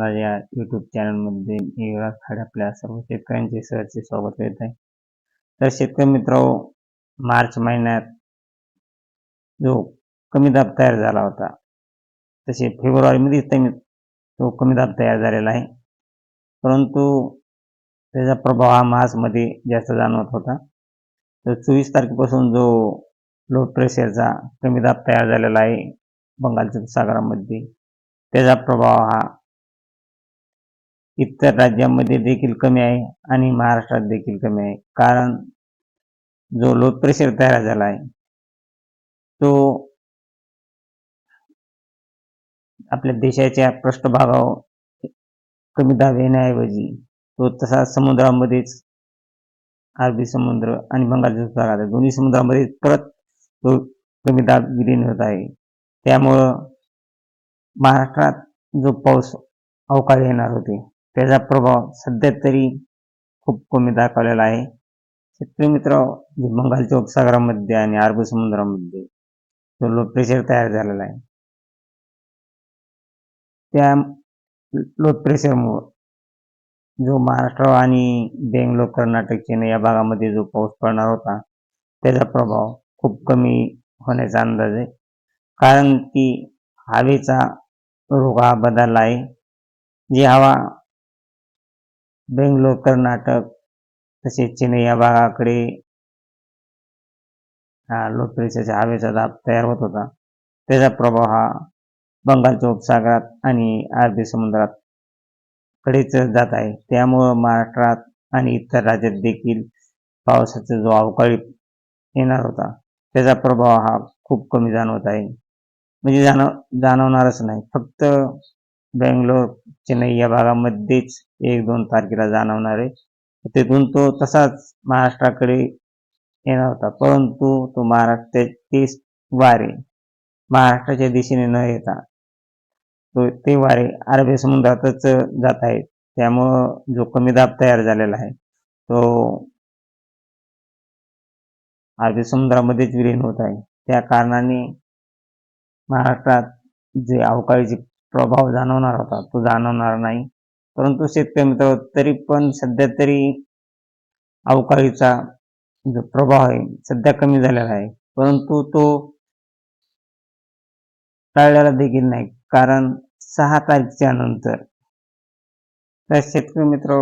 अंदाज या यूट्यूब चॅनलमध्ये मी खाडे आपल्या सर्व शेतकऱ्यांचे सरचे स्वागत येत आहे. तर शेतकरी मित्र मार्च महिन्यात जो कमी दाब तयार झाला होता तसे फेब्रुवारीमध्येच कमी तो कमी दाब तयार झालेला आहे. परंतु त्याचा प्रभाव हा मार्चमध्ये जास्त जाणवत होता. तर चोवीस तारखेपासून जो लो प्रेशरचा कमी दाब तयार झालेला आहे बंगालच्या सागरामध्ये त्याचा प्रभाव हा इतर राज्यांमध्ये देखील कमी आहे आणि महाराष्ट्रात देखील कमी आहे. कारण जो लो प्रेशर तयार झाला आहे तो आपल्या देशाच्या पृष्ठभागावर कमी दाब येण्याऐवजी तो तसा समुद्रामध्येच अरबी समुद्र आणि बंगालच्या सागरात दोन्ही समुद्रामध्ये परत तो कमी दाब विलीन होत आहे. त्यामुळं महाराष्ट्रात जो पाऊस अवकाळी येणार होते त्याचा प्रभाव सध्या तरी खूप कमी दाखवलेला आहे. शेतकरी मित्र जे बंगालच्या उपसागरामध्ये आणि अरबी समुद्रामध्ये जो लो प्रेशर तयार झालेला आहे त्या लो प्रेशरमुळं जो महाराष्ट्र आणि बेंगलोर कर्नाटक चेन्नई या भागामध्ये जो पाऊस पडणार होता त्याचा प्रभाव खूप कमी होण्याचा अंदाज आहे. कारण की हवेचा रोग हा बदलला आहे. जी हवा बेंगलोर कर्नाटक तसेच चेन्नई या भागाकडे हा लो हवेचा दाब तयार होत होता त्याचा प्रभाव हा बंगालच्या उपसागरात आणि अरबी समुद्रात कडेच जात आहे. त्यामुळं महाराष्ट्रात आणि इतर राज्यात देखील पावसाचा जो अवकाळी येणार होता त्याचा प्रभाव हा खूप कमी जाणवत आहे. म्हणजे जाणव जाणवणारच नाही. फक्त बेंगलोर चेन्नई या भागामध्येच एक दोन तारखेला जाणवणार आहे. तिथून तो तसाच महाराष्ट्राकडे येणार होता. परंतु तो महाराष्ट्राचे वारे महाराष्ट्राच्या दिशेने न येता तो ते वारे अरबी समुद्रातच जात आहेत. त्यामुळं जो कमी दाब तयार झालेला आहे तो अरबी समुद्रामध्येच विलीन होत आहे. त्या कारणाने महाराष्ट्रात जे अवकाळीचे प्रभाव जाणवणार होता तो जाणवणार नाही. परंतु शेतकरी मित्र तरी पण सध्या तरी अवकाळीचा जो प्रभाव आहे सध्या कमी झालेला आहे. परंतु तो टाळलेला देखील नाही. कारण सहा तारखेच्या नंतर तर शेतकरी मित्र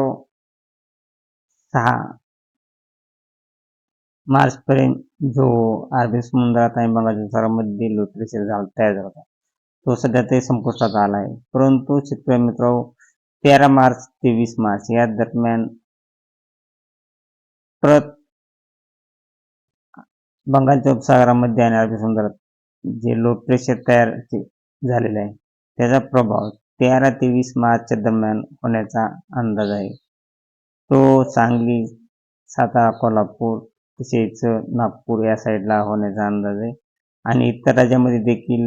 सहा मार्चपर्यंत जो अरबी समुद्रात आणि बंगालच्या सागरामध्ये झाला तयार झाला होता तो सध्या ते संपुष्टात आला आहे. परंतु शेतकरी मित्र तेरा मार्च ते वीस मार्च या दरम्यान परत बंगालच्या उपसागरामध्ये आणि अरबी समुद्रात जे लो प्रेशर तयार झालेले आहे त्याचा प्रभाव तेरा ते वीस मार्चच्या दरम्यान होण्याचा अंदाज आहे. तो सांगली सातारा कोल्हापूर तसेच नागपूर या साईडला होण्याचा अंदाज आहे. आणि इतर राज्यामध्ये देखील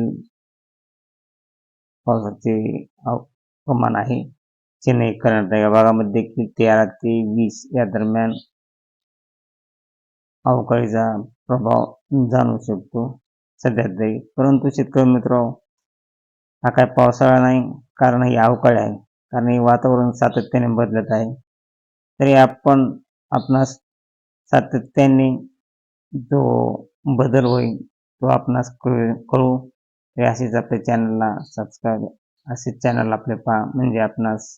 पावसाचे प्रमाण आहे. चेन्नई कर्नाटक या भागामध्ये देखील तेरा ते वीस या दरम्यान अवकाळीचा प्रभाव जाणू शकतो सध्या तरी. परंतु शेतकरी मित्र हा काय पावसाळा नाही कारण ही अवकाळी आहे. कारण हे वातावरण सातत्याने बदलत आहे. तरी आपण आपणास सातत्याने जो बदल होईल तो आपणास कळू हे असेच आपल्या चॅनलला सबस्क्राईब असेच चॅनल आपले पहा. म्हणजे आपणास